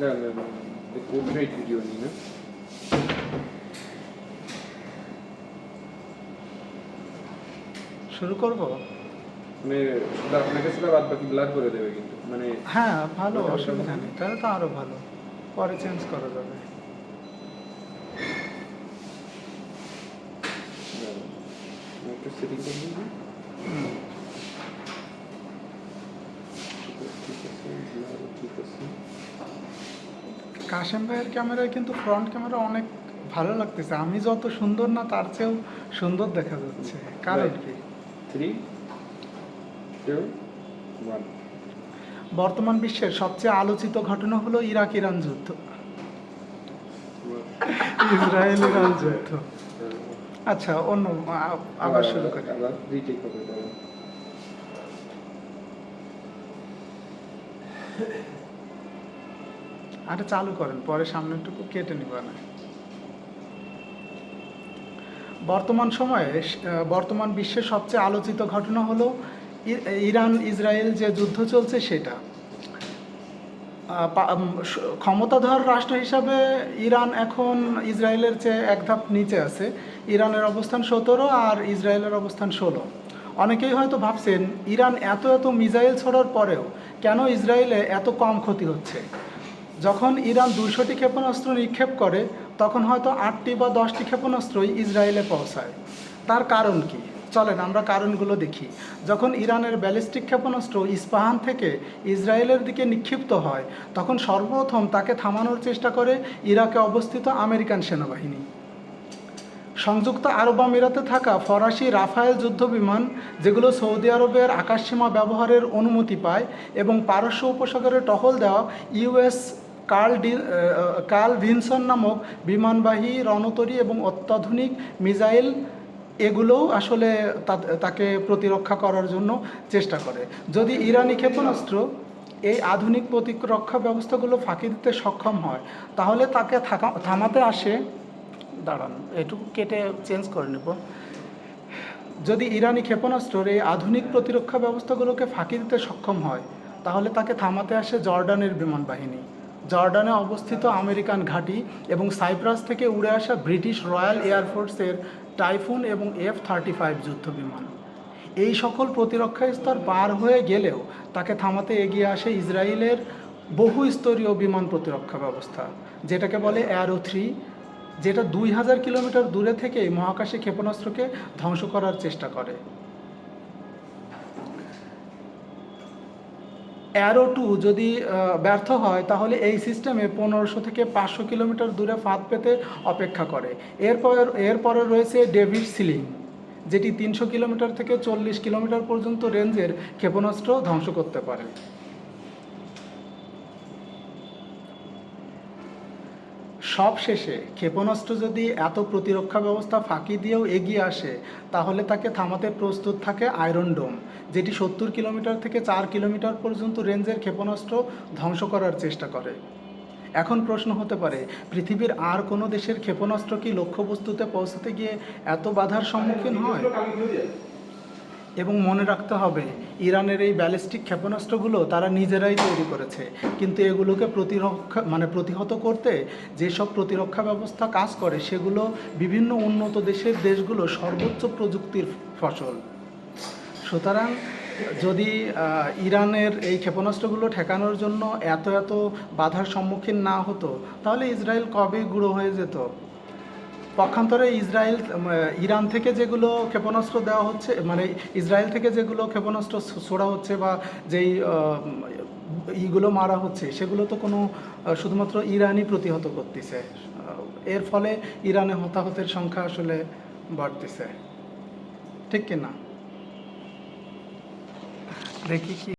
দেখেন portrait video নিই না শুরু করব? মানে আপনাকে সেটা বাদ বাকি ব্লার করে দেবে কিন্তু মানে হ্যাঁ ভালো অসুবিধা নেই। তাহলে তো আরও ভালো। পরে চেঞ্জ করা যাবে। একটু সেটিং করে নিই হুম। ঠিক আছে blur ও ঠিক আছে কাশেম ভাইয়ের ক্যামেরায় কিন্তু ফ্রন্ট ক্যামেরা অনেক ভালো লাগতেছে। আমি যত সুন্দর না তার চেয়েও সুন্দর দেখা যাচ্ছে। কারণ কি? থ্রি টু ওয়ান বর্তমান বিশ্বের সবচেয়ে আলোচিত ঘটনা হলো ইরাক ইরান যুদ্ধ। ইসরায়েল ইরান যুদ্ধ। আচ্ছা অন্য আবার শুরু করি। আবার আরে চালু করেন, পরে সামনেটুকু কেটে নিব না বর্তমান সময়ে বর্তমান বিশ্বের সবচেয়ে আলোচিত ঘটনা হলো ইরান, ইসরায়েল যে যুদ্ধ চলছে সেটা। ক্ষমতাধর রাষ্ট্র হিসাবে ইরান এখন ইসরায়েলের চেয়ে এক ধাপ নিচে আছে। ইরানের অবস্থান সতেরো আর ইসরায়েলের অবস্থান ষোলো। অনেকেই হয়তো ভাবছেন, ইরান এত এত মিসাইল ছড়ার পরেও কেন ইসরায়েলে এত কম ক্ষতি হচ্ছে? যখন ইরান দুশোটি ক্ষেপণাস্ত্র নিক্ষেপ করে, তখন হয়তো আটটি বা দশটি ক্ষেপণাস্ত্রই ইসরায়েলে পৌঁছায়। তার কারণ কি? চলেন আমরা কারণগুলো দেখি। যখন ইরানের ব্যালিস্টিক ক্ষেপণাস্ত্র ইস্পাহান থেকে ইসরায়েলের দিকে নিক্ষিপ্ত হয়, তখন সর্বপ্রথম তাকে থামানোর চেষ্টা করে ইরাকে অবস্থিত আমেরিকান সেনাবাহিনী। সংযুক্ত আরব আমিরাতে থাকা ফরাসি রাফায়েল যুদ্ধবিমান, যেগুলো সৌদি আরবের আকাশসীমা ব্যবহারের অনুমতি পায় এবং পারস্য উপসাগরে টহল দেওয়া US Carl D Carl Vinson নামক বিমানবাহী রণতরী এবং অত্যাধুনিক মিসাইল এগুলোও আসলে তাকে প্রতিরক্ষা করার জন্য চেষ্টা করে। যদি ইরানি ক্ষেপণাস্ত্র এই আধুনিক প্রতিরক্ষা ব্যবস্থাগুলো ফাঁকি দিতে সক্ষম হয়, তাহলে তাকে থাকা- থামাতে আসে, দাঁড়ান এটুকু কেটে চেঞ্জ করে নেব। যদি ইরানি ক্ষেপণাস্ত্রের এই আধুনিক প্রতিরক্ষা ব্যবস্থাগুলোকে ফাঁকি দিতে সক্ষম হয়, তাহলে তাকে থামাতে আসে জর্ডানের বিমান বাহিনী জর্ডানে অবস্থিত আমেরিকান ঘাঁটি এবং সাইপ্রাস থেকে উড়ে আসা ব্রিটিশ রয়্যাল এয়ারফোর্সের টাইফুন এবং এফ থার্টি ফাইভ যুদ্ধ বিমান এই সকল প্রতিরক্ষা স্তর পার হয়ে গেলেও তাকে থামাতে এগিয়ে আসে ইসরায়েলের বহু স্তরীয় বিমান প্রতিরক্ষা ব্যবস্থা, যেটাকে বলে অ্যারো থ্রি যেটা দুই হাজার কিলোমিটার দূরে থেকে মহাকাশে ক্ষেপণাস্ত্রকে ধ্বংস করার চেষ্টা করে। অ্যারো টু যদি ব্যর্থ হয়, তাহলে এই সিস্টেমে পনেরোশো থেকে পাঁচশো কিলোমিটার দূরে ফাঁদ পেতে অপেক্ষা করে। এরপর, এরপরে রয়েছে ডেভিড সিলিং যেটি তিনশো কিলোমিটার থেকে চল্লিশ কিলোমিটার পর্যন্ত রেঞ্জের ক্ষেপণাস্ত্র ধ্বংস করতে পারে। সব শেষে ক্ষেপণাস্ত্র যদি এত প্রতিরক্ষা ব্যবস্থা ফাঁকি দিয়েও এগিয়ে আসে, তাহলে তাকে থামাতে প্রস্তুত থাকে আয়রন ডোম যেটি সত্তর কিলোমিটার থেকে চার কিলোমিটার পর্যন্ত রেঞ্জের ক্ষেপণাস্ত্র ধ্বংস করার চেষ্টা করে। এখন প্রশ্ন হতে পারে, পৃথিবীর আর কোনো দেশের ক্ষেপণাস্ত্র কি লক্ষ্যবস্তুতে পৌঁছাতে গিয়ে এত বাধার সম্মুখীন হয়? এবং মনে রাখতে হবে, ইরানের এই ব্যালিস্টিক ক্ষেপণাস্ত্রগুলো তারা নিজেরাই তৈরি করেছে। কিন্তু এগুলোকে প্রতিরক্ষা মানে প্রতিহত করতে যেসব প্রতিরক্ষা ব্যবস্থা কাজ করে, সেগুলো বিভিন্ন উন্নত দেশের দেশগুলো সর্বোচ্চ প্রযুক্তির ফসল। সুতরাং যদি ইরানের এই ক্ষেপণাস্ত্রগুলো ঠেকানোর জন্য এত এত বাধার সম্মুখীন না হতো, তাহলে ইসরায়েল কবে গুঁড়ো হয়ে যেত? পক্ষান্তরে ইসরায়েল ইরান থেকে যেগুলো ক্ষেপণাস্ত্র দেওয়া হচ্ছে মানে ইসরায়েল থেকে যেগুলো ক্ষেপণাস্ত্র ছোড়া হচ্ছে বা যেই ইগুলো মারা হচ্ছে, সেগুলো তো কোনো শুধুমাত্র ইরানই প্রতিহত করতেছে। এর ফলে ইরানে হতাহতের সংখ্যা আসলে বাড়তেছে। ঠিক কি না দেখি কি